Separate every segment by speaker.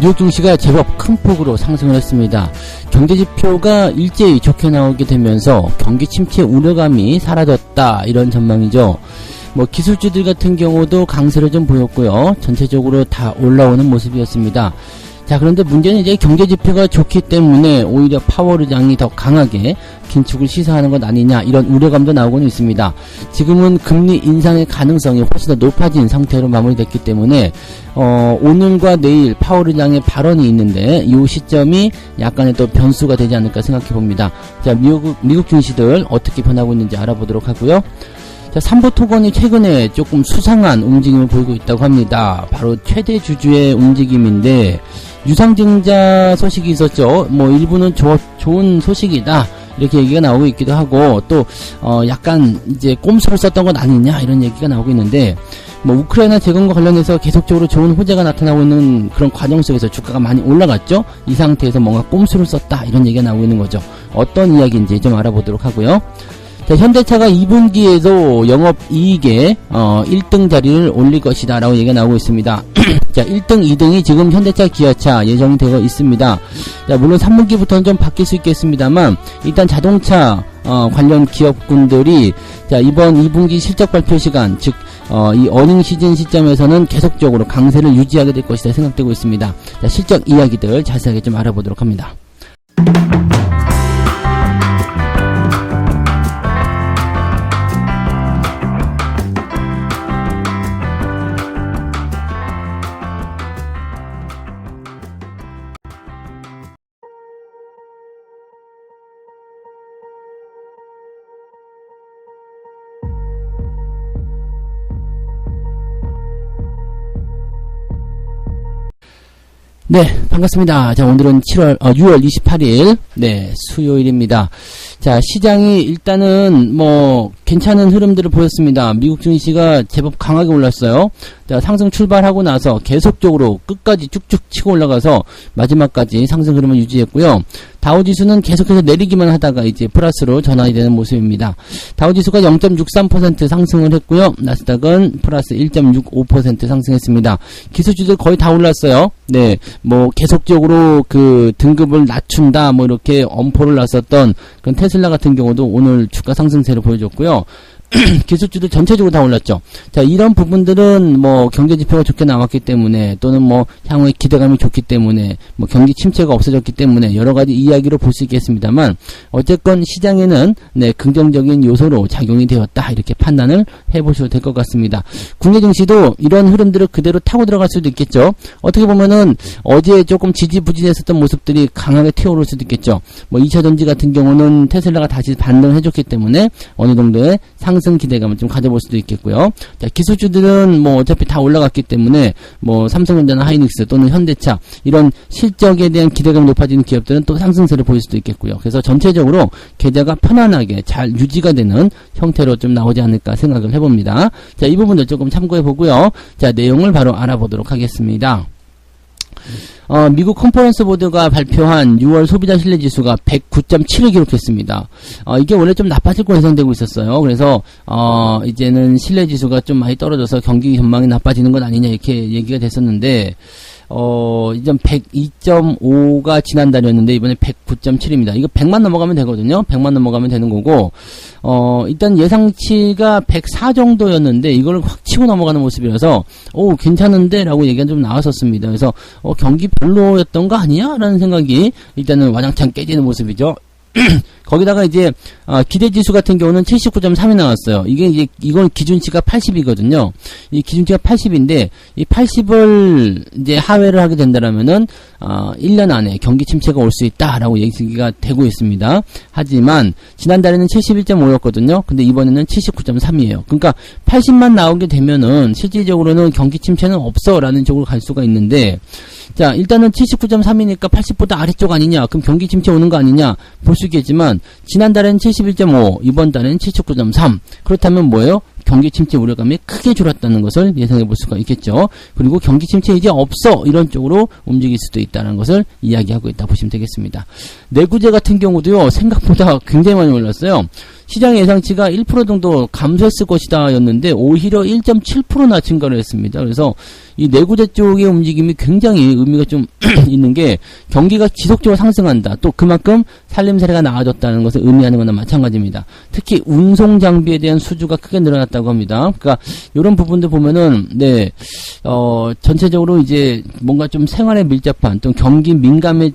Speaker 1: 뉴욕 증시가 제법 큰 폭으로 상승을 했습니다. 경제 지표가 일제히 좋게 나오게 되면서 경기 침체 우려감이 사라졌다 이런 전망이죠. 뭐 기술주들 같은 경우도 강세를 좀 보였고요. 전체적으로 다 올라오는 모습이었습니다. 자 그런데 문제는 이제 경제 지표가 좋기 때문에 오히려 파워르장이 더 강하게 긴축을 시사하는 것 아니냐 이런 우려감도 나오고는 있습니다. 지금은 금리 인상의 가능성이 훨씬 더 높아진 상태로 마무리됐기 때문에 어, 오늘과 내일 파워르장의 발언이 있는데 이 시점이 약간의 또 변수가 되지 않을까 생각해 봅니다. 자 미국 미국 증시들 어떻게 변하고 있는지 알아보도록 하고요. 자, 삼보 토건이 최근에 조금 수상한 움직임을 보이고 있다고 합니다. 바로 최대 주주의 움직임인데 유상증자 소식이 있었죠. 뭐 일부는 조, 좋은 소식이다. 이렇게 얘기가 나오고 있기도 하고 또 어, 약간 이제 꼼수를 썼던 것 아니냐 이런 얘기가 나오고 있는데 뭐 우크라이나 재건과 관련해서 계속적으로 좋은 호재가 나타나고 있는 그런 과정 속에서 주가가 많이 올라갔죠. 이 상태에서 뭔가 꼼수를 썼다 이런 얘기가 나오고 있는 거죠. 어떤 이야기인지 좀 알아보도록 하고요. 자, 현대차가 2분기에도 영업 이익에 어, 1등 자리를 올릴 것이다 라고 얘기가 나오고 있습니다. 자 1등 2등이 지금 현대차 기아차 예정이 되어 있습니다. 자, 물론 3분기부터는 좀 바뀔 수 있겠습니다만 일단 자동차 어, 관련 기업군들이 자 이번 2분기 실적 발표 시간 즉 어, 이 어닝 시즌 시점에서는 계속적으로 강세를 유지하게 될 것이다 생각되고 있습니다. 자, 실적 이야기들 자세하게 좀 알아보도록 합니다. 네, 반갑습니다. 자, 오늘은 7월, 어, 6월 28일, 네, 수요일입니다. 자, 시장이 일단은 뭐, 괜찮은 흐름들을 보였습니다. 미국 증시가 제법 강하게 올랐어요. 자, 상승 출발하고 나서 계속적으로 끝까지 쭉쭉 치고 올라가서 마지막까지 상승 흐름을 유지했고요. 다우지수는 계속해서 내리기만 하다가 이제 플러스로 전환이 되는 모습입니다. 다우지수가 0.63% 상승을 했고요. 나스닥은 플러스 1.65% 상승했습니다. 기술주들 거의 다 올랐어요. 네, 뭐 계속적으로 그 등급을 낮춘다 뭐 이렇게 엄포를 놨었던 그런 테 슬라 같은 경우도 오늘 주가 상승세를 보여줬고요. 기술주들 전체적으로 다 올랐죠. 자, 이런 부분들은 뭐 경제 지표가 좋게 나왔기 때문에 또는 뭐 향후에 기대감이 좋기 때문에 뭐 경기 침체가 없어졌기 때문에 여러 가지 이야기로 볼 수 있겠습니다만 어쨌건 시장에는 네, 긍정적인 요소로 작용이 되었다. 이렇게 판단을 해 보셔도 될 것 같습니다. 국내 증시도 이런 흐름들을 그대로 타고 들어갈 수도 있겠죠. 어떻게 보면은 어제 조금 지지부진했었던 모습들이 강하게 튀어오를 수도 있겠죠. 뭐 2차 전지 같은 경우는 테슬라가 다시 반등을 해 줬기 때문에 어느 정도의 상승 기대감을 좀 가져볼 수도 있겠고요. 자, 기술주들은 뭐 어차피 다 올라갔기 때문에 뭐 삼성전자나 하이닉스 또는 현대차 이런 실적에 대한 기대감이 높아지는 기업들은 또 상승세를 보일 수도 있겠고요. 그래서 전체적으로 계좌가 편안하게 잘 유지가 되는 형태로 좀 나오지 않을까 생각을 해봅니다. 자, 이 부분들 조금 참고해 보고요. 자, 내용을 바로 알아보도록 하겠습니다. 어, 미국 컨퍼런스 보드가 발표한 6월 소비자 신뢰 지수가 109.7을 기록했습니다. 어, 이게 원래 좀 나빠질 거로 예상되고 있었어요. 그래서 어, 이제는 신뢰 지수가 좀 많이 떨어져서 경기 전망이 나빠지는 것 아니냐 이렇게 얘기가 됐었는데 어, 이전 102.5가 지난달이었는데 이번에 109.7입니다. 이거 100만 넘어가면 되거든요. 100만 넘어가면 되는 거고 어, 일단 예상치가 104 정도였는데 이걸 확 치고 넘어가는 모습이라서 오, 괜찮은데라고 얘기가 좀 나왔었습니다. 그래서 어, 경기 별로였던 거 아니야 라는 생각이 일단은 와장창 깨지는 모습이죠. 거기다가 이제 어, 기대 지수 같은 경우는 79.3이 나왔어요. 이게 이제 이건 기준치가 80이거든요. 이 기준치가 80인데 이 80을 이제 하회를 하게 된다라면은 어, 1년 안에 경기 침체가 올 수 있다라고 얘기가 되고 있습니다. 하지만 지난달에는 71.5였거든요. 근데 이번에는 79.3이에요. 그러니까 80만 나오게 되면은 실질적으로는 경기 침체는 없어라는 쪽으로 갈 수가 있는데 자 일단은 79.3이니까 80보다 아래쪽 아니냐 그럼 경기 침체 오는 거 아니냐 볼 수 있겠지만 지난달에는 71.5 이번 달에는 79.3 그렇다면 뭐예요? 경기 침체 우려감이 크게 줄었다는 것을 예상해 볼 수가 있겠죠. 그리고 경기 침체 이제 없어 이런 쪽으로 움직일 수도 있다는 것을 이야기하고 있다 보시면 되겠습니다. 내구재 같은 경우도요 생각보다 굉장히 많이 올랐어요. 시장 예상치가 1% 정도 감소했을 것이다 였는데 오히려 1.7%나 증가를 했습니다. 그래서 이 내구재 쪽의 움직임이 굉장히 의미가 좀 있는 게 경기가 지속적으로 상승한다. 또 그만큼 살림살이가 나아졌다는 것을 의미하는 거나 마찬가지입니다. 특히 운송 장비에 대한 수주가 크게 늘어났다 고 합니다. 그러니까 이런 부분들 보면은 네, 어, 전체적으로 이제 뭔가 좀 생활에 밀접한 또 경기 민감에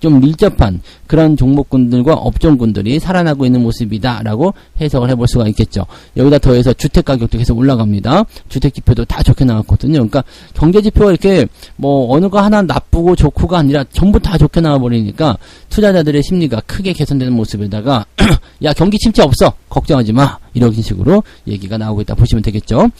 Speaker 1: 좀 밀접한 그런 종목군들과 업종군들이 살아나고 있는 모습이다라고 해석을 해볼 수가 있겠죠. 여기다 더해서 주택 가격도 계속 올라갑니다. 주택 지표도 다 좋게 나왔거든요. 그러니까 경제 지표가 이렇게 뭐 어느 거 하나 나쁘고 좋고가 아니라 전부 다 좋게 나와 버리니까 투자자들의 심리가 크게 개선되는 모습에다가 야 경기 침체 없어 걱정하지 마 이런 식으로 얘기가 나오고 있다 보시면 되겠죠.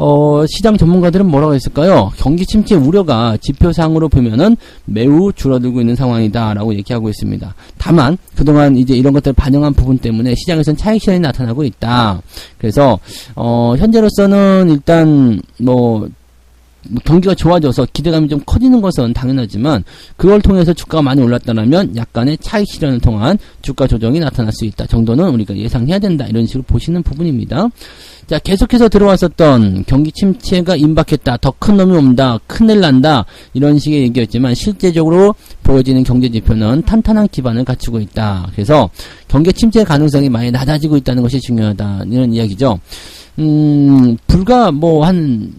Speaker 1: 어, 시장 전문가들은 뭐라고 했을까요? 경기 침체 우려가 지표상으로 보면은 매우 줄어들고 있는 상황이다라고 얘기하고 있습니다. 다만 그동안 이제 이런 것들을 반영한 부분 때문에 시장에서는 차익 실현이 나타나고 있다. 그래서 어, 현재로서는 일단 뭐 경기가 좋아져서 기대감이 좀 커지는 것은 당연하지만 그걸 통해서 주가가 많이 올랐다면 약간의 차익 실현을 통한 주가 조정이 나타날 수 있다 정도는 우리가 예상해야 된다 이런 식으로 보시는 부분입니다. 자, 계속해서 들어왔었던 경기 침체가 임박했다. 더 큰 놈이 온다. 큰일 난다. 이런 식의 얘기였지만 실제적으로 보여지는 경제 지표는 탄탄한 기반을 갖추고 있다. 그래서 경기 침체 가능성이 많이 낮아지고 있다는 것이 중요하다. 이런 이야기죠. 음, 불과 뭐한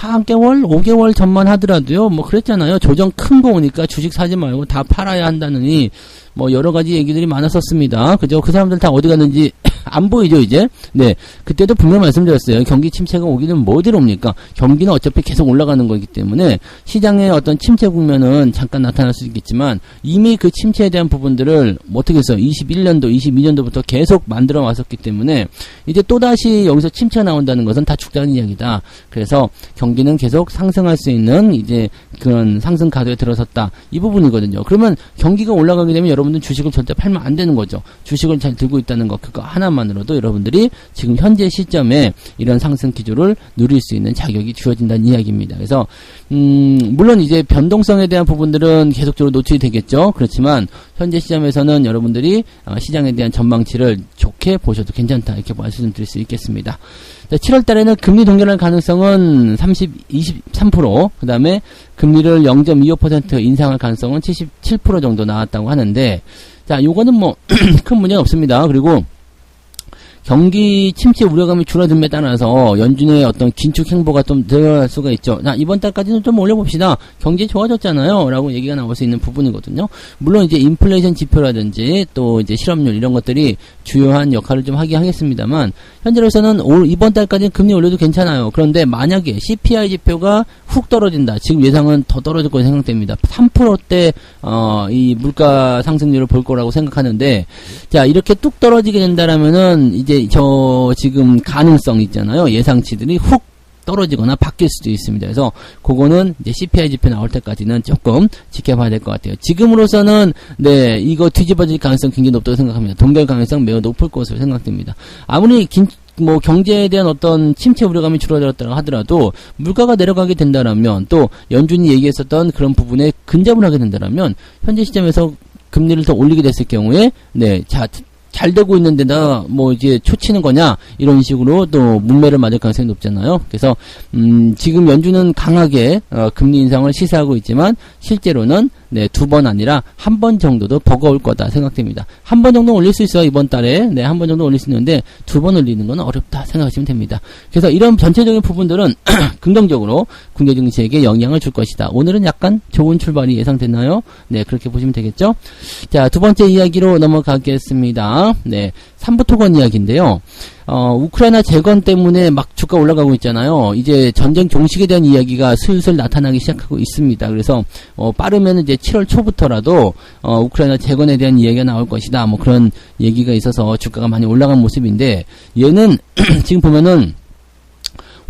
Speaker 1: 4개월, 5개월 전만 하더라도요, 뭐 그랬잖아요. 조정 큰 거 오니까 주식 사지 말고 다 팔아야 한다느니, 뭐 여러 가지 얘기들이 많았었습니다. 그죠? 그 사람들 다 어디 갔는지 안 보이죠, 이제? 네. 그때도 분명 말씀드렸어요. 경기 침체가 오기는 뭐대로 옵니까? 경기는 어차피 계속 올라가는 거기 때문에 시장의 어떤 침체 국면은 잠깐 나타날 수 있겠지만 이미 그 침체에 대한 부분들을 뭐 어떻게 해서 21년도, 22년도부터 계속 만들어 왔었기 때문에 이제 또다시 여기서 침체가 나온다는 것은 다 죽다는 이야기다. 그래서 경기는 계속 상승할 수 있는 이제 그런 상승 가도에 들어섰다. 이 부분이거든요. 그러면 경기가 올라가게 되면 여러분들 주식을 절대 팔면 안 되는 거죠. 주식을 잘 들고 있다는 거 그거 하나 만으로도 여러분들이 지금 현재 시점에 이런 상승 기조를 누릴 수 있는 자격이 주어진다는 이야기입니다. 그래서 음, 물론 이제 변동성에 대한 부분들은 계속적으로 노출이 되겠죠. 그렇지만 현재 시점에서는 여러분들이 어, 시장에 대한 전망치를 좋게 보셔도 괜찮다 이렇게 말씀드릴 수 있겠습니다. 7월 달에는 금리 동결할 가능성은 30, 23%, 그 다음에 금리를 0.25% 인상할 가능성은 77% 정도 나왔다고 하는데, 자, 요거는 뭐, 큰 문제는 없습니다. 그리고, 경기 침체 우려감이 줄어듦에 따라서 연준의 어떤 긴축 행보가 좀 늘어날 수가 있죠. 자, 이번 달까지는 좀 올려봅시다. 경제 좋아졌잖아요. 라고 얘기가 나올 수 있는 부분이거든요. 물론 이제 인플레이션 지표라든지 또 이제 실업률 이런 것들이 주요한 역할을 좀 하긴 하겠습니다만, 현재로서는 올, 이번 달까지는 금리 올려도 괜찮아요. 그런데 만약에 CPI 지표가 훅 떨어진다. 지금 예상은 더 떨어질 거로 생각됩니다. 3%대, 어, 이 물가 상승률을 볼 거라고 생각하는데, 자, 이렇게 뚝 떨어지게 된다라면은, 이제 저 지금 가능성 있잖아요. 예상치들이 훅 떨어지거나 바뀔 수도 있습니다. 그래서 그거는 이제 CPI 지표 나올 때까지는 조금 지켜봐야 될 것 같아요. 지금으로서는 네 이거 뒤집어질 가능성 굉장히 높다고 생각합니다. 동결 가능성 매우 높을 것으로 생각됩니다. 아무리 긴, 뭐 경제에 대한 어떤 침체 우려감이 줄어들었다고 하더라도 물가가 내려가게 된다라면 또 연준이 얘기했었던 그런 부분에 근접을 하게 된다라면 현재 시점에서 금리를 더 올리게 됐을 경우에 네 자 잘 되고 있는데다 뭐 이제 초치는 거냐 이런 식으로 또 문매를 맞을 가능성이 높잖아요. 그래서 음 지금 연준은 강하게 어 금리 인상을 시사하고 있지만 실제로는 네, 두 번 아니라 한 번 정도도 버거울 거다 생각됩니다. 한 번 정도 올릴 수 있어요, 이번 달에. 네, 한 번 정도 올릴 수 있는데 두 번 올리는 건 어렵다 생각하시면 됩니다. 그래서 이런 전체적인 부분들은 긍정적으로 국내 증시에게 영향을 줄 것이다. 오늘은 약간 좋은 출발이 예상됐나요? 네, 그렇게 보시면 되겠죠? 자, 두 번째 이야기로 넘어가겠습니다. 네, 삼부토건 이야기인데요. 어, 우크라이나 재건 때문에 막 주가 올라가고 있잖아요. 이제 전쟁 종식에 대한 이야기가 슬슬 나타나기 시작하고 있습니다. 그래서 어, 빠르면 이제 7월 초부터라도 어, 우크라이나 재건에 대한 이야기가 나올 것이다. 뭐 그런 얘기가 있어서 주가가 많이 올라간 모습인데 얘는 지금 보면은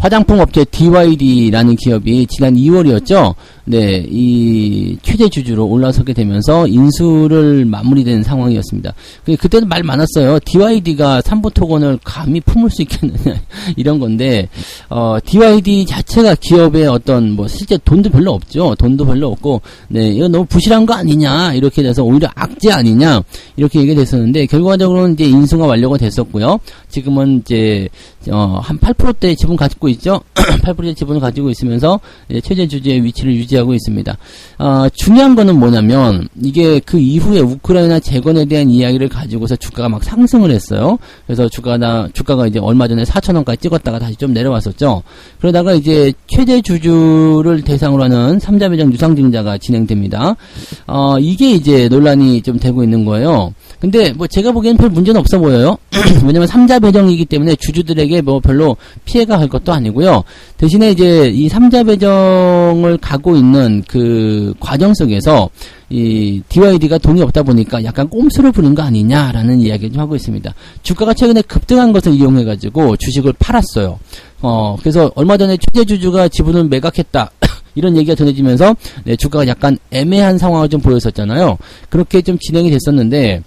Speaker 1: 화장품 업체 DYD라는 기업이 지난 2월이었죠. 네, 이 최대 주주로 올라서게 되면서 인수를 마무리된 상황이었습니다. 그- 그때는 말 많았어요. DYD가 삼부토건을 감히 품을 수 있겠느냐 이런 건데 어, DYD 자체가 기업의 어떤 뭐 실제 돈도 별로 없죠. 돈도 별로 없고 네, 이거 너무 부실한 거 아니냐 이렇게 돼서 오히려 악재 아니냐 이렇게 얘기가 됐었는데 결과적으로는 이제 인수가 완료가 됐었고요. 지금은 이제 어, 한 8%대 지분 가지고 있죠. 8%대 지분을 가지고 있으면서 최대 주주의 위치를 유지하고 있습니다. 어, 중요한 거는 뭐냐면 이게 그 이후에 우크라이나 재건에 대한 이야기를 가지고서 주가가 막 상승을 했어요. 그래서 주가나 주가가 이제 얼마 전에 4천 원까지 찍었다가 다시 좀 내려왔었죠. 그러다가 이제 최대 주주를 대상으로 하는 3자 배정 유상증자가 진행됩니다. 어, 이게 이제 논란이 좀 되고 있는 거예요. 근데 뭐 제가 보기엔 별 문제는 없어 보여요. 왜냐면 3자 배정이기 때문에 주주들에게 뭐 별로 피해가 갈 것도 아니고요. 대신에 이제 이 3자 배정을 가고 있는 그 과정 속에서 이 DYD가 돈이 없다 보니까 약간 꼼수를 부린 거 아니냐라는 이야기를 좀 하고 있습니다. 주가가 최근에 급등한 것을 이용해 가지고 주식을 팔았어요. 어, 그래서 얼마 전에 최대 주주가 지분을 매각했다. 이런 얘기가 전해지면서 네, 주가가 약간 애매한 상황을 좀 보였었잖아요. 그렇게 좀 진행이 됐었는데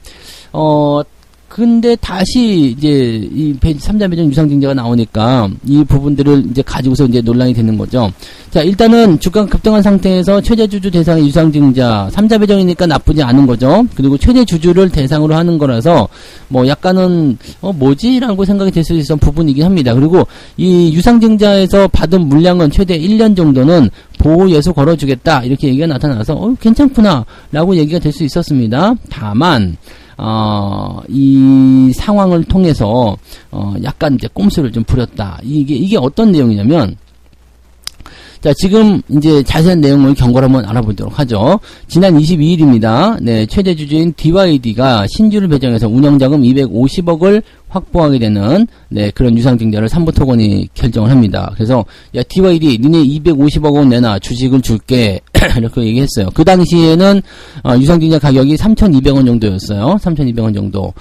Speaker 1: 어 근데 다시 이제 이 3자 배정 유상증자가 나오니까 이 부분들을 이제 가지고서 이제 논란이 되는 거죠. 자, 일단은 주가가 급등한 상태에서 최대 주주 대상의 유상증자 3자 배정이니까 나쁘지 않은 거죠. 그리고 최대 주주를 대상으로 하는 거라서 뭐 약간은 어 뭐지라고 생각이 될 수 있었던 부분이긴 합니다. 그리고 이 유상증자에서 받은 물량은 최대 1년 정도는 보호 예수 걸어주겠다 이렇게 얘기가 나타나서 어 괜찮구나라고 얘기가 될 수 있었습니다. 다만 어, 이 상황을 통해서 어, 약간 이제 꼼수를 좀 부렸다. 이게 이게 어떤 내용이냐면 자, 지금 이제 자세한 내용을 경고를 한번 알아보도록 하죠. 지난 22일입니다. 네, 최대 주주인 DYD가 신주를 배정해서 운영자금 250억을 확보하게 되는 네, 그런 유상증자를 삼부토건이 결정을 합니다. 그래서 야 DYD 니네 250억 원 내놔 주식을 줄게 이렇게 얘기했어요. 그 당시에는 어, 유상증자 가격이 3,200원 정도였어요. 3,200원 정도.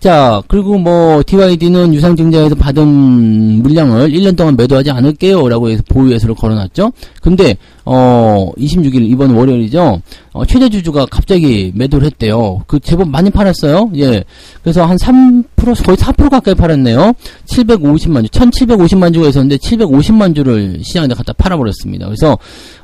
Speaker 1: 자, 그리고 뭐, DYD는 유상증자에서 받은 물량을 1년 동안 매도하지 않을게요. 라고 해서 보유예수를 걸어놨죠. 근데, 어, 26일, 이번 월요일이죠. 어, 최대 주주가 갑자기 매도를 했대요. 그 제법 많이 팔았어요. 예. 그래서 한 3%, 거의 4% 가까이 팔았네요. 750만 주, 1750만 주가 있었는데 750만 주를 시장에 갖다 팔아버렸습니다. 그래서,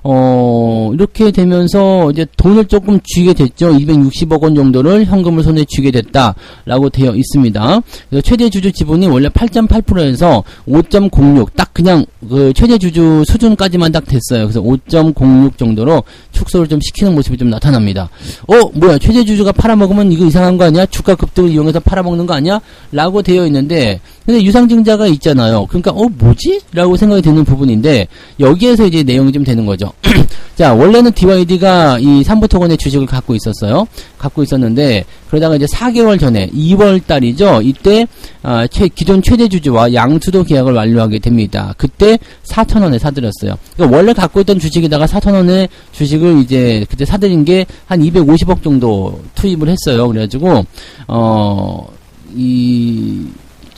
Speaker 1: 어, 이렇게 되면서 이제 돈을 조금 쥐게 됐죠. 260억 원 정도를 현금을 손에 쥐게 됐다라고 되어 있습니다. 최대 주주 지분이 원래 8.8%에서 5.06, 딱 그냥 그 최대 주주 수준까지만 딱 됐어요. 그래서 5.06 정도로 축소를 좀 시키는 모습이 좀 나타납니다. 어, 뭐야, 최대 주주가 팔아먹으면 이거 이상한 거 아니야? 주가 급등을 이용해서 팔아먹는 거 아니야? 라고 되어 있는데, 근데 유상증자가 있잖아요. 그러니까, 어, 뭐지? 라고 생각이 드는 부분인데, 여기에서 이제 내용이 좀 되는 거죠. 자, 원래는 DYD가 이 삼부토건의 주식을 갖고 있었어요. 갖고 있었는데, 그러다가 이제 4개월 전에, 2월 달이죠. 이때, 아, 최, 기존 최대 주주와 양수도 계약을 완료하게 됩니다. 그때 4,000원에 사들였어요. 그러니까 원래 갖고 있던 주식에다가 4,000원에 주식을 이제 그때 사들인 게 한 250억 정도 투입을 했어요. 그래가지고, 어, 이,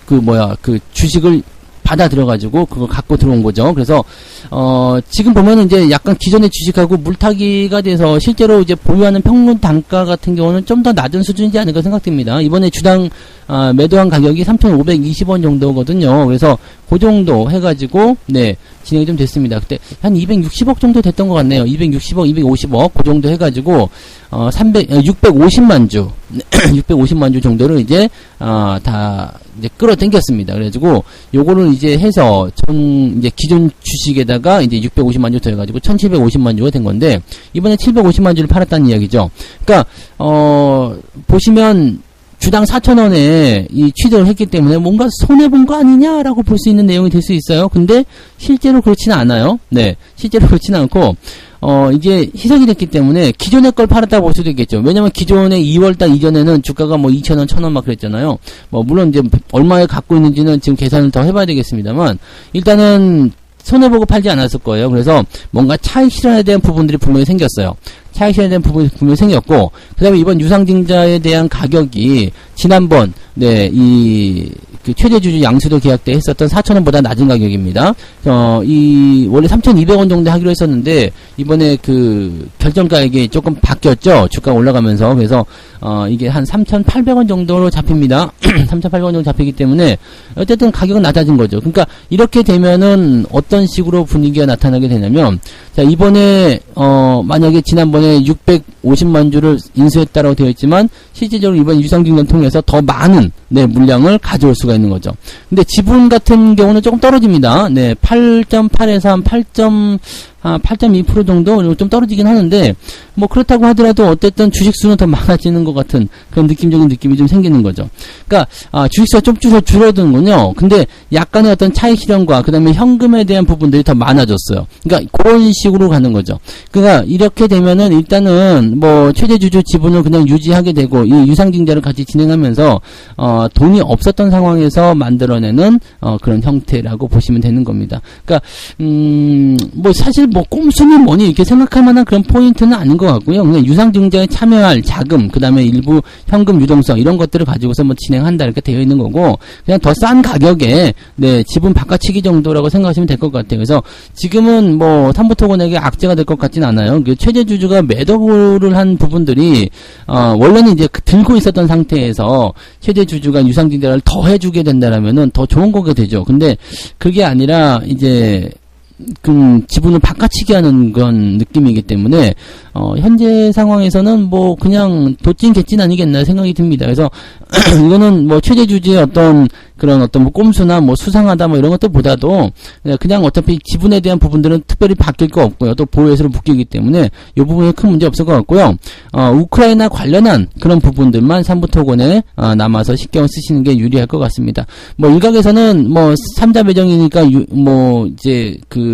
Speaker 1: 그 뭐야, 그 주식을 받아들여가지고 그걸 갖고 들어온 거죠. 그래서 어 지금 보면은 이제 약간 기존의 주식하고 물타기가 돼서 실제로 이제 보유하는 평균 단가 같은 경우는 좀 더 낮은 수준이지 않을까 생각됩니다. 이번에 주당 아, 매도한 가격이 3,520원 정도거든요. 그래서 그 정도 해가지고 네 진행이 좀 됐습니다. 그때 한 260억 정도 됐던 것 같네요. 260억, 250억 그 정도 해가지고 어 300, 650만 주, 650만 주 정도를 이제 아다 이제 끌어당겼습니다. 그래가지고 요거를 이제 해서 전 이제 기존 주식에다가 이제 650만 주 더해가지고 1,750만 주가 된 건데 이번에 750만 주를 팔았다는 이야기죠. 그러니까 어 보시면 주당 4,000원에 이 취득을 했기 때문에 뭔가 손해본 거 아니냐라고 볼 수 있는 내용이 될 수 있어요. 근데 실제로 그렇지는 않아요. 네. 실제로 그렇지는 않고, 어, 이게 희석이 됐기 때문에 기존의 걸 팔았다고 볼 수도 있겠죠. 왜냐면 기존에 2월달 이전에는 주가가 뭐 2,000원, 1,000원 막 그랬잖아요. 뭐, 물론 이제 얼마에 갖고 있는지는 지금 계산을 더 해봐야 되겠습니다만, 일단은 손해보고 팔지 않았을 거예요. 그래서 뭔가 차익 실현에 대한 부분들이 분명히 생겼어요. 차익 실현에 대한 부분이 분명히 생겼고 그 다음에 이번 유상증자에 대한 가격이 지난번 네, 이, 그 최대주주 양수도 계약 때 했었던 4,000원보다 낮은 가격입니다. 어, 이, 원래 3,200원 정도 하기로 했었는데, 이번에 그, 결정가액이 조금 바뀌었죠? 주가 올라가면서. 그래서, 어, 이게 한 3,800원 정도로 잡힙니다. 3,800원 정도 잡히기 때문에, 어쨌든 가격은 낮아진 거죠. 그러니까, 이렇게 되면은 어떤 식으로 분위기가 나타나게 되냐면, 자, 이번에, 어, 만약에 지난번에 650만 주를 인수했다라고 되어 있지만, 실질적으로 이번 유상증자를 통해서 더 많은, 네, 물량을 가져올 수가 있는 거죠. 근데 지분 같은 경우는 조금 떨어집니다. 네, 8.8에서 한 8. 아, 8.2% 정도 좀 떨어지긴 하는데 뭐 그렇다고 하더라도 어쨌든 주식 수는 더 많아지는 것 같은 그런 느낌적인 느낌이 좀 생기는 거죠. 그러니까 아, 주식 수가 좀 줄어 줄어드는군요. 근데 약간의 어떤 차익 실현과 그다음에 현금에 대한 부분들이 더 많아졌어요. 그러니까 그런 식으로 가는 거죠. 그러니까 이렇게 되면은 일단은 뭐 최대 주주 지분을 그냥 유지하게 되고 이 유상증자를 같이 진행하면서 어, 돈이 없었던 상황에서 만들어내는 어, 그런 형태라고 보시면 되는 겁니다. 그러니까 음, 뭐 사실 뭐 꼼수니 뭐니 이렇게 생각할 만한 그런 포인트는 아닌 것 같고요. 그냥 유상증자에 참여할 자금, 그 다음에 일부 현금 유동성 이런 것들을 가지고서 뭐 진행한다 이렇게 되어 있는 거고 그냥 더 싼 가격에 네 지분 바꿔치기 정도라고 생각하시면 될 것 같아요. 그래서 지금은 뭐 삼부토건에게 악재가 될 것 같진 않아요. 그 최대 주주가 매도를 한 부분들이 어 원래는 이제 그 들고 있었던 상태에서 최대 주주가 유상증자를 더 해주게 된다라면은 더 좋은 거게 되죠. 근데 그게 아니라 이제 그 지분을 바꿔치기 하는 그런 느낌이기 때문에 어, 현재 상황에서는 뭐 그냥 도찐 개찐 아니겠나 생각이 듭니다. 그래서 이거는 뭐 최대 주주의 어떤 그런 어떤 뭐 꼼수나 뭐 수상하다 뭐 이런 것들보다도 그냥 어차피 지분에 대한 부분들은 특별히 바뀔 거 없고요. 또 보호예수로 묶이기 때문에 이 부분에 큰 문제 없을 것 같고요. 어, 우크라이나 관련한 그런 부분들만 삼부토건에 어, 남아서 신경을 쓰시는 게 유리할 것 같습니다. 뭐 일각에서는 뭐 삼자 배정이니까 유, 뭐 이제 그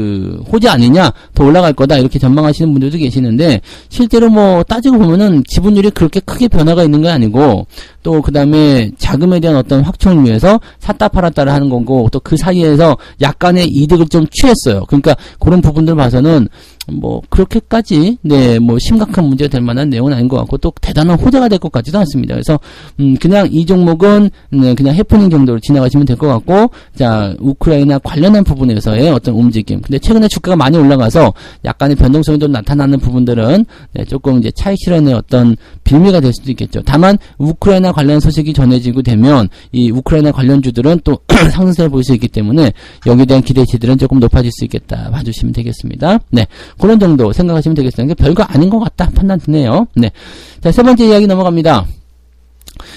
Speaker 1: 호재 아니냐 더 올라갈 거다 이렇게 전망하시는 분들도 계시는데 실제로 뭐 따지고 보면은 지분율이 그렇게 크게 변화가 있는 게 아니고 또 그다음에 자금에 대한 어떤 확충을 위해서 샀다 팔았다를 하는 거고 또 그 사이에서 약간의 이득을 좀 취했어요. 그러니까 그런 부분들 봐서는 뭐 그렇게까지 네 뭐 심각한 문제가 될 만한 내용은 아닌 것 같고 또 대단한 호재가 될 것 같지도 않습니다. 그래서 음 그냥 이 종목은 네 그냥 해프닝 정도로 지나가시면 될 것 같고 자 우크라이나 관련한 부분에서의 어떤 움직임. 근데 최근에 주가가 많이 올라가서 약간의 변동성이 좀 나타나는 부분들은 네 조금 이제 차익 실현의 어떤 빌미가 될 수도 있겠죠. 다만 우크라이나 관련 소식이 전해지고 되면 이 우크라이나 관련 주들은 또 상승세 보일 수 있기 때문에 여기에 대한 기대치들은 조금 높아질 수 있겠다 봐주시면 되겠습니다. 네. 그런 정도 생각하시면 되겠습니다. 별거 아닌 것 같다 판단 드네요. 네. 자, 세 번째 이야기 넘어갑니다.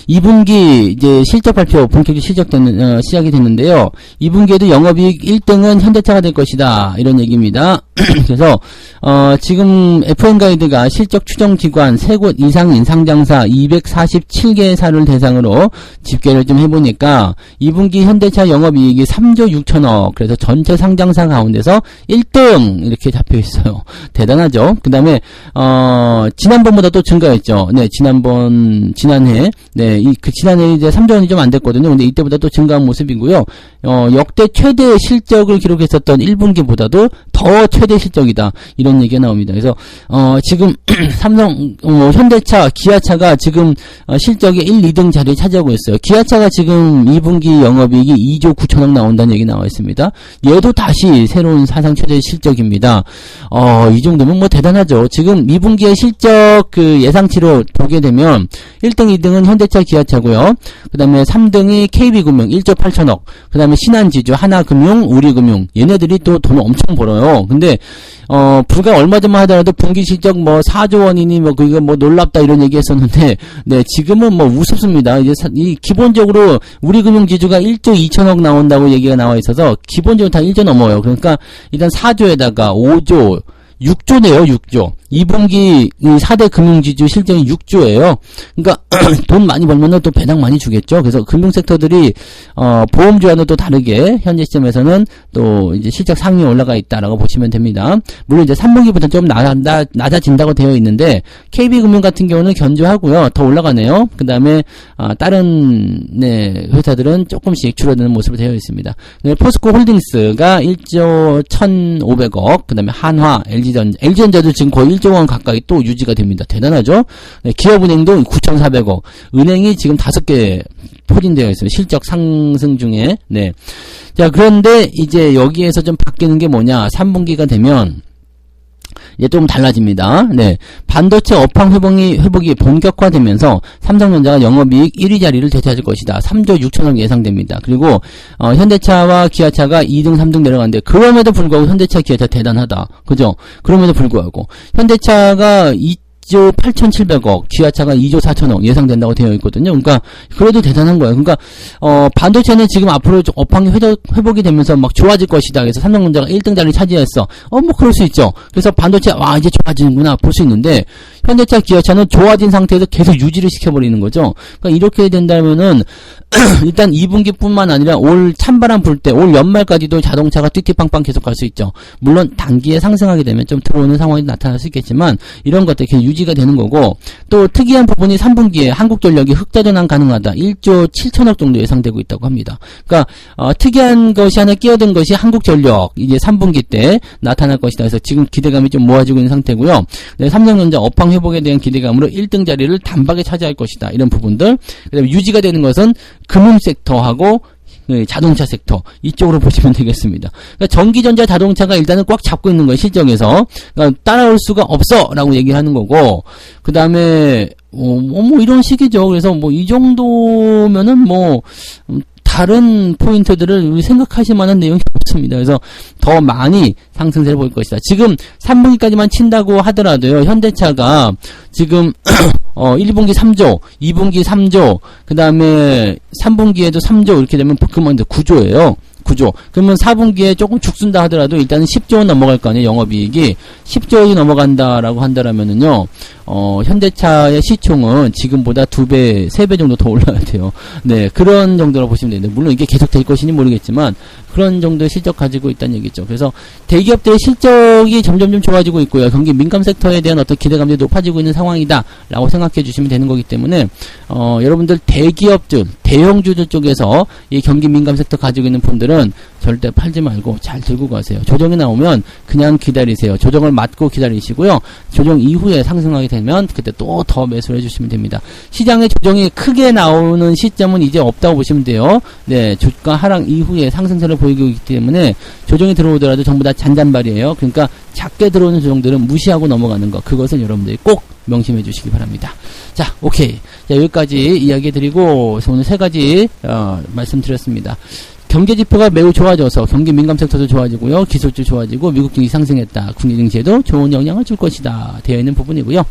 Speaker 1: 2분기 이제 실적 발표 본격적으로 시작되는 어, 시작이 됐는데요. 2분기에도 영업이익 1등은 현대차가 될 것이다 이런 얘기입니다. 그래서 어, 지금 FM 가이드가 실적 추정 기관 세곳 이상 인 상장사 247개사를 대상으로 집계를 좀 해보니까 2분기 현대차 영업이익이 3조 6천억 그래서 전체 상장사 가운데서 1등 이렇게 잡혀 있어요. 대단하죠. 그 다음에 어, 지난번보다 또 증가했죠. 네, 지난번 지난해 네, 이, 그 지난해 이제 3조 원이 좀 안 됐거든요. 근데 이때보다 또 증가한 모습이고요. 어, 역대 최대 실적을 기록했었던 1분기보다도 더 최대 실적이다. 이런 얘기가 나옵니다. 그래서, 어, 지금, 삼성, 어, 현대차, 기아차가 지금, 어, 실적의 1, 2등 자리에 차지하고 있어요. 기아차가 지금 2분기 영업이익이 2조 9천억 나온다는 얘기 나와 있습니다. 얘도 다시 새로운 사상 최대 실적입니다. 어, 이 정도면 뭐 대단하죠. 지금 2분기의 실적 그 예상치로 보게 되면 1등, 2등은 현대차, 기아차고요. 그 다음에 3등이 KB금융 1조 8천억. 그 다음에 신한지주, 하나금융, 우리금융. 얘네들이 또 돈을 엄청 벌어요. 근데 어, 불과 얼마 전만 하더라도 분기 실적 뭐 4조 원이니 뭐 그거 뭐 놀랍다 이런 얘기 했었는데, 네, 지금은 뭐 우습습니다. 이제 사, 이 기본적으로 우리 금융 지주가 1조 2천억 나온다고 얘기가 나와 있어서 기본적으로 다 1조 넘어요. 그러니까 일단 4조에다가 5조, 6조네요, 6조. 2분기 4대 금융지주 실적이 6조예요. 그러니까 돈 많이 벌면은 또 배당 많이 주겠죠. 그래서 금융 섹터들이 어 보험주와는 또 다르게 현재 시점에서는 또 이제 실적 상위에 올라가 있다라고 보시면 됩니다. 물론 이제 3분기부터 좀 낮아, 낮아진다고 되어 있는데 KB금융 같은 경우는 견조하고요. 더 올라가네요. 그다음에 어, 다른 네, 회사들은 조금씩 줄어드는 모습으로 되어 있습니다. 네, 포스코 홀딩스가 1조 1,500억, 그다음에 한화, LG LG전자. LG전자도 지금 거의 1조 원 가까이 또 유지가 됩니다. 대단하죠? 네, 기업은행도 9,400억. 은행이 지금 다섯 개 포진되어 있어요. 실적 상승 중에. 네. 자, 그런데 이제 여기에서 좀 바뀌는 게 뭐냐. 3분기가 되면 이제 조금 달라집니다. 네. 반도체 업황 회복이, 회복이 본격화되면서 삼성전자가 영업이익 1위 자리를 되찾을 것이다. 3조 6천억 예상됩니다. 그리고, 어, 현대차와 기아차가 2등, 3등 내려가는데, 그럼에도 불구하고 현대차, 기아차 대단하다. 그죠? 그럼에도 불구하고. 현대차가 2 조 8,700억, 기아차가 2조 4천억 예상된다고 되어 있거든요. 그러니까 그래도 대단한 거예요. 그러니까 어 반도체는 지금 앞으로 좀 업황이 회복, 회복이 되면서 막 좋아질 것이다. 그래서 삼성전자가 1등 자리를 차지했어. 어 뭐 그럴 수 있죠. 그래서 반도체 와 이제 좋아지는구나 볼 수 있는데 현대차, 기아차는 좋아진 상태에서 계속 유지를 시켜버리는 거죠. 그러니까 이렇게 된다면은 일단 2분기뿐만 아니라 올 찬바람 불 때 올 연말까지도 자동차가 띠띠빵빵 계속 갈 수 있죠. 물론 단기에 상승하게 되면 좀 들어오는 상황이 나타날 수 있겠지만 이런 것들 계속 유지가 되는 거고 또 특이한 부분이 3분기에 한국전력이 흑자전환 가능하다. 1조 7천억 정도 예상되고 있다고 합니다. 그러니까 어, 특이한 것이 하나 끼어든 것이 한국전력 이제 3분기 때 나타날 것이다. 그래서 지금 기대감이 좀 모아지고 있는 상태고요. 네, 삼성전자 업황 회복에 대한 기대감으로 1등 자리를 단박에 차지할 것이다. 이런 부분들. 그다음에 유지가 되는 것은 금융 섹터하고 네, 자동차 섹터 이쪽으로 보시면 되겠습니다. 그러니까 전기전자 자동차가 일단은 꽉 잡고 있는 거예요 실적에서 그러니까 따라올 수가 없어라고 얘기하는 거고 그 다음에 어, 뭐, 뭐 이런 식이죠. 그래서 뭐 이 정도면은 뭐 음, 다른 포인트들을 생각하실 만한 내용이 없습니다. 그래서 더 많이 상승세를 볼 것이다. 지금 3분기까지만 친다고 하더라도요, 현대차가 지금, 어, 1분기 3조, 2분기 3조, 그 다음에 3분기에도 3조 이렇게 되면 그러면 이제 9조예요. 9조. 그러면 4분기에 조금 죽순다 하더라도 일단은 10조 원 넘어갈 거 아니에요, 영업이익이. 10조 원이 넘어간다라고 한다라면은요, 어, 현대차의 시총은 지금보다 두 배, 세배 정도 더 올라야 돼요. 네, 그런 정도로 보시면 되는데, 물론 이게 계속 될 것인지 모르겠지만, 그런 정도의 실적 가지고 있다는 얘기죠. 그래서 대기업들의 실적이 점점 좀 좋아지고 있고요. 경기 민감 섹터에 대한 어떤 기대감이 높아지고 있는 상황이다라고 생각해 주시면 되는 거기 때문에 어, 여러분들 대기업들, 대형주들 쪽에서 이 경기 민감 섹터 가지고 있는 분들은 절대 팔지 말고 잘 들고 가세요. 조정이 나오면 그냥 기다리세요. 조정을 맞고 기다리시고요. 조정 이후에 상승하게 되면 그때 또 더 매수를 해주시면 됩니다. 시장의 조정이 크게 나오는 시점은 이제 없다고 보시면 돼요. 네, 주가 하락 이후에 상승세를 보이고 있기 때문에 조정이 들어오더라도 전부 다 잔잔발이에요. 그러니까 작게 들어오는 조정들은 무시하고 넘어가는 것 그것은 여러분들이 꼭 명심해 주시기 바랍니다. 자, 오케이. 자, 여기까지 이야기 드리고 오늘 세 가지 어, 말씀드렸습니다. 경제 지표가 매우 좋아져서 경기 민감 섹터도 좋아지고요. 기술주 좋아지고 미국 증시 상승했다. 국내 증시에도 좋은 영향을 줄 것이다. 되어 있는 부분이고요.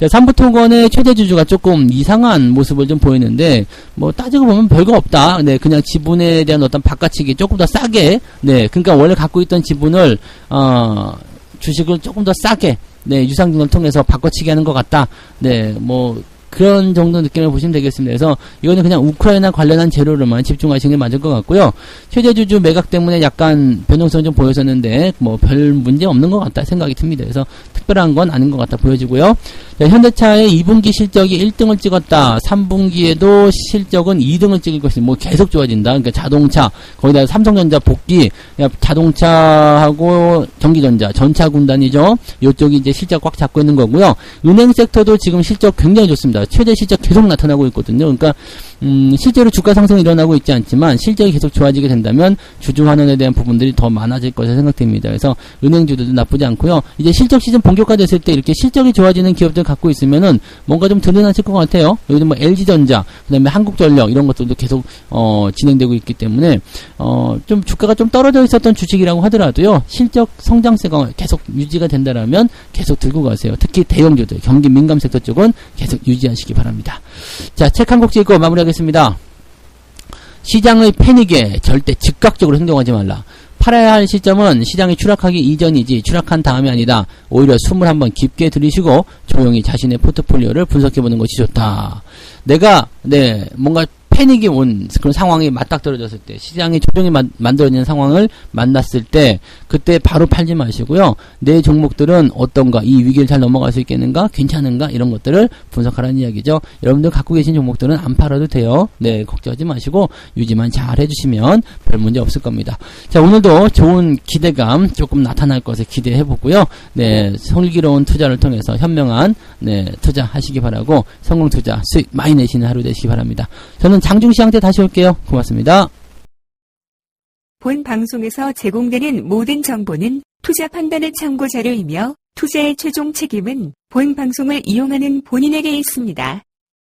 Speaker 1: 자, 삼부통건의 최대 주주가 조금 이상한 모습을 좀 보이는데 뭐 따지고 보면 별거 없다. 네, 그냥 지분에 대한 어떤 바꿔치기 조금 더 싸게 네, 그러니까 원래 갖고 있던 지분을 어 주식을 조금 더 싸게 네, 유상증을 통해서 바꿔치기 하는 것 같다. 네, 뭐 그런 정도 느낌을 보시면 되겠습니다. 그래서 이거는 그냥 우크라이나 관련한 재료로만 집중하시는 게 맞을 것 같고요. 최대주주 매각 때문에 약간 변동성이 좀 보였었는데 뭐 별 문제 없는 것 같다 생각이 듭니다. 그래서 특별한 건 아닌 것 같다 보여지고요. 자, 현대차의 2분기 실적이 1등을 찍었다. 3분기에도 실적은 2등을 찍을 것이 뭐 계속 좋아진다. 그러니까 자동차 거기다 삼성전자 복귀 자동차하고 전기전자 전차 군단이죠. 이쪽이 이제 실적 꽉 잡고 있는 거고요. 은행 섹터도 지금 실적 굉장히 좋습니다. 최대 실적 계속 나타나고 있거든요. 그러니까 음, 실제로 주가 상승이 일어나고 있지 않지만 실적이 계속 좋아지게 된다면 주주 환원에 대한 부분들이 더 많아질 것으로 생각됩니다. 그래서 은행주들도 나쁘지 않고요. 이제 실적 시즌 본격화됐을 때 이렇게 실적이 좋아지는 기업들 갖고 있으면은 뭔가 좀 든든하실 것 같아요. 여기도 뭐 LG전자, 그다음에 한국전력 이런 것들도 계속 어, 진행되고 있기 때문에 어, 좀 주가가 좀 떨어져 있었던 주식이라고 하더라도요. 실적 성장세가 계속 유지가 된다라면 계속 들고 가세요. 특히 대형주들, 경기 민감 섹터 쪽은 계속 유지하시기 바랍니다. 자, 책 한곡 읽고 마무리 하겠습니다. 시장의 패닉에 절대 즉각적으로 행동하지 말라. 팔아야 할 시점은 시장이 추락하기 이전이지 추락한 다음이 아니다. 오히려 숨을 한번 깊게 들이쉬고 조용히 자신의 포트폴리오를 분석해보는 것이 좋다. 내가 네 뭔가 패닉이 온 그런 상황이 맞닥뜨려졌을 때 시장의 조정이 만, 만들어지는 상황을 만났을 때 그때 바로 팔지 마시고요. 내 종목들은 어떤가 이 위기를 잘 넘어갈 수 있겠는가 괜찮은가 이런 것들을 분석하라는 이야기죠. 여러분들 갖고 계신 종목들은 안 팔아도 돼요. 네 걱정하지 마시고 유지만 잘 해주시면 별 문제 없을 겁니다. 자 오늘도 좋은 기대감 조금 나타날 것을 기대해 보고요. 네 슬기로운 투자를 통해서 현명한 네 투자하시기 바라고 성공 투자 수익 많이 내시는 하루 되시기 바랍니다. 저는 장중시장 때 다시 올게요. 고맙습니다.
Speaker 2: 본 방송에서 제공되는 모든 정보는 투자 판단의 참고 자료이며 투자의 최종 책임은 본 방송을 이용하는 본인에게 있습니다.